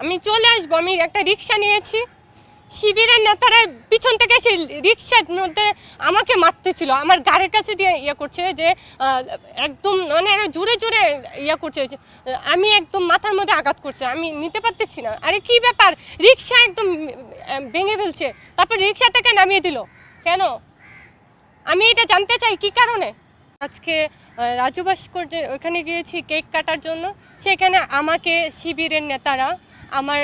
আমি চলে আসব, আমি একটা রিক্সা নিয়েছি। শিবিরের নেতারা পিছন থেকে এসে রিক্সার মধ্যে আমাকে মারতেছিল। আমার গাড়ির কাছে দিয়ে ইয়ে করছে যে একদম মানে জোরে জোরে ইয়ে করছে। আমি একদম মাথার মধ্যে আঘাত করছে, আমি নিতে পারতেছি না। আরে কি ব্যাপার? রিক্সা একদম ভেঙে ফেলছে। তারপর রিক্সা থেকে নামিয়ে দিল? কেন? আমি এটা জানতে চাই, কি কারণে? আজকে রাজু ভাস্কর্যের ওখানে গিয়েছি কেক কাটার জন্য। সেখানে আমাকে শিবিরের নেতারা আমার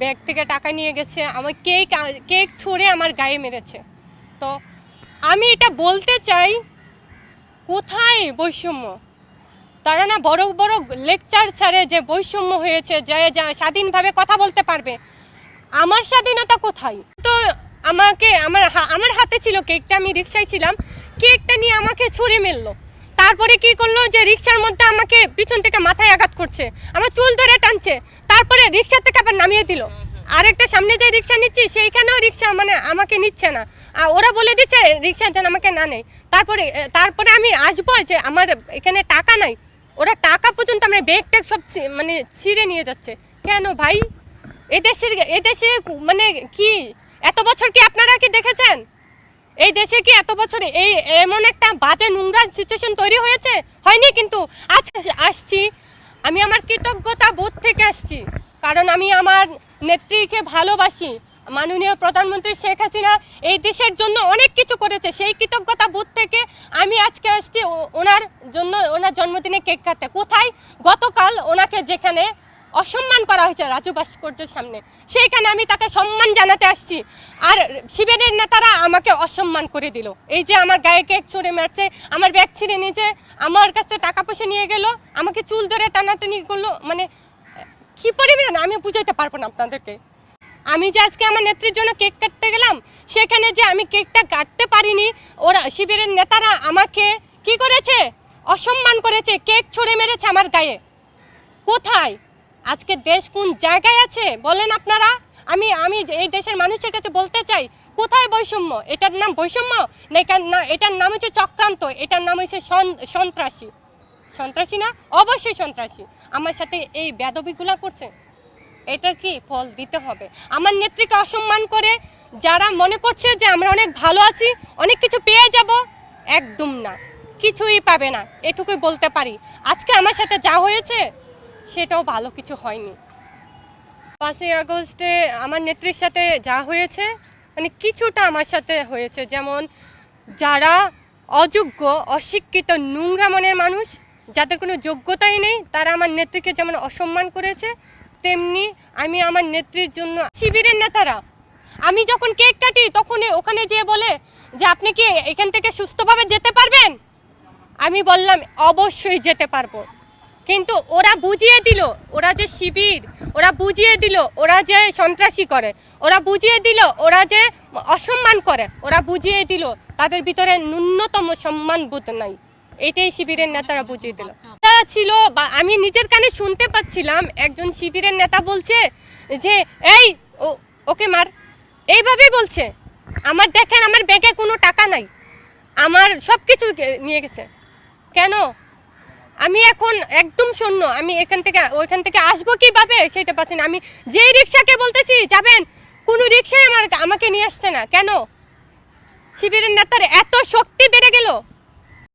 ব্যাগ থেকে টাকা নিয়ে গেছে, আমার কেক কেক ছুঁড়ে আমার গায়ে মেরেছে। তো আমি এটা বলতে চাই, কোথায় বৈষম্য? তারা না বড় বড় লেকচার ছাড়ে যে বৈষম্য হয়েছে, যে, যা স্বাধীনভাবে কথা বলতে পারবে। আমার স্বাধীনতা কোথায়? তো আমাকে, আমার আমার হাতে ছিল কেকটা, আমি রিক্সায় ছিলাম। কেকটা নিয়ে আমাকে ছুঁড়ে মেললো তারপরে কি করল যে রিক্সার মধ্যে আমাকে পিছন থেকে মাথায় আঘাত করছে। আমার চুল ধরে টানছে। তারপরে রিক্সা থেকে আবার নামিয়ে দিল। আরেকটা সামনে যে রিক্সা নিচ্ছি, সেইখানেও রিক্সা মানে আমাকে নিচ্ছে না। আর ওরা বলে দিচ্ছে, রিক্সা যেন আমাকে না নেই তারপরে তারপরে আমি আসব যে আমার এখানে টাকা নাই। ওরা টাকা পর্যন্ত আমার ব্যাগ ট্যাগ সব মানে ছিঁড়ে নিয়ে যাচ্ছে। কেন ভাই? এদেশের এদেশে মানে কি? এত বছর কি আপনারা কি দেখেছেন? এই দেশে কি এত বছরে এই এমন একটা বাজে নোংরা সিচুয়েশন তৈরি হয়েছে? হয়নি কিন্তু। আজকে আসছি। আমি আমার কৃতজ্ঞতা বোধ থেকে আসছি। কারণ আমি আমার নেত্রীকে ভালোবাসি। মাননীয় প্রধানমন্ত্রী শেখ হাসিনা এই দেশের জন্য অনেক কিছু করেছে। সেই কৃতজ্ঞতা বোধ থেকে আমি আজকে আসছি ওনার জন্য ওনার জন্মদিনে কেক কাটতে। কোথায়? গতকাল ওনাকে যেখানে অসম্মান করা হয়েছে রাজু ভাস্কর্যের সামনে। সেইখানে আমি তাকে সম্মান জানাতে আসছি। আর শিবিরের নেতারা আমাকে অসম্মান করে দিল। এই যে আমার গায়ে কেক ছুঁড়ে মারছে, আমার ব্যাগ ছিঁড়ে নিয়েছে, আমার কাছে টাকা পয়সা নিয়ে গেল, আমাকে চুল ধরে টানাটানি করল মানে কি পরিমাণ? আমি বুঝাইতে পারব না আপনাদেরকে। আমি যে আজকে আমার নেত্রীর জন্য কেক কাটতে গেলাম, সেখানে যে আমি কেকটা কাটতে পারিনি, ওরা, শিবিরের নেতারা আমাকে কি করেছে? অসম্মান করেছে, কেক ছুঁড়ে মেরেছে আমার গায়ে। কোথায়? আজকে দেশ কোন জায়গায় আছে? বলেন আপনারা। আমি আমি এই দেশের মানুষের কাছে বলতে চাই, কোথায় বৈষম্য? এটার নাম বৈষম্য? না, এটার নাম হচ্ছে চক্রান্ত। এটার নাম হচ্ছে সন- সন্ত্রাসী। সন্ত্রাসী না? অবশ্যই সন্ত্রাসী। আমার সাথে এই বেদবিগুলা করছে। এটার কি ফল দিতে হবে? আমার নেত্রীকে অসম্মান করে যারা মনে করছে যে আমরা অনেক ভালো আছি, অনেক কিছু পেয়ে যাব, একদম না। কিছুই পাবে না। এটুকুই বলতে পারি। আজকে আমার সাথে যা হয়েছে সেটাও ভালো কিছু হয়নি। পাঁচই আগস্টে আমার নেত্রীর সাথে যা হয়েছে মানে কিছুটা আমার সাথে হয়েছে। যেমন যারা অযোগ্য, অশিক্ষিত, নোংরা মনের মানুষ, যাদের কোনো যোগ্যতাই নেই, তারা আমার নেত্রীকে যেমন অসম্মান করেছে, তেমনি আমি আমার নেত্রীর জন্য শিবিরের নেতারা। আমি যখন কেক কাটি তখন ওখানে যেয়ে বলে যে, আপনি কি এখান থেকে সুস্থভাবে যেতে পারবেন? আমি বললাম, অবশ্যই যেতে পারব। কিন্তু ওরা বুঝিয়ে দিল, ওরা যে শিবির, ওরা বুঝিয়ে দিল, ওরা যে সন্ত্রাসী করে, ওরা বুঝিয়ে দিল, ওরা যে অসম্মান করে, ওরা বুঝিয়ে দিল, তাদের ভিতরে ন্যূনতম সম্মান বোধ নাই। এটাই শিবিরের নেতারা বুঝিয়ে দিল। ছিল বা আমি নিজের কানে শুনতে পাচ্ছিলাম, একজন শিবিরের নেতা বলছে যে, এই ওকে মার। এইভাবেই বলছে। আমার দেখেন, আমার ব্যাগে কোনো টাকা নাই। আমার সব কিছু নিয়ে গেছে। কেন? আমি এখন একদম শূন্য। আমি এখান থেকে, ওইখান থেকে আসব কীভাবে সেটা পাচ্ছি না। আমি যেই রিক্সাকে বলতেছি, যাবেন, কোনো রিক্সায় আমার আমাকে নিয়ে আসছে না। কেন? শিবিরের নেতার এত শক্তি বেড়ে গেল।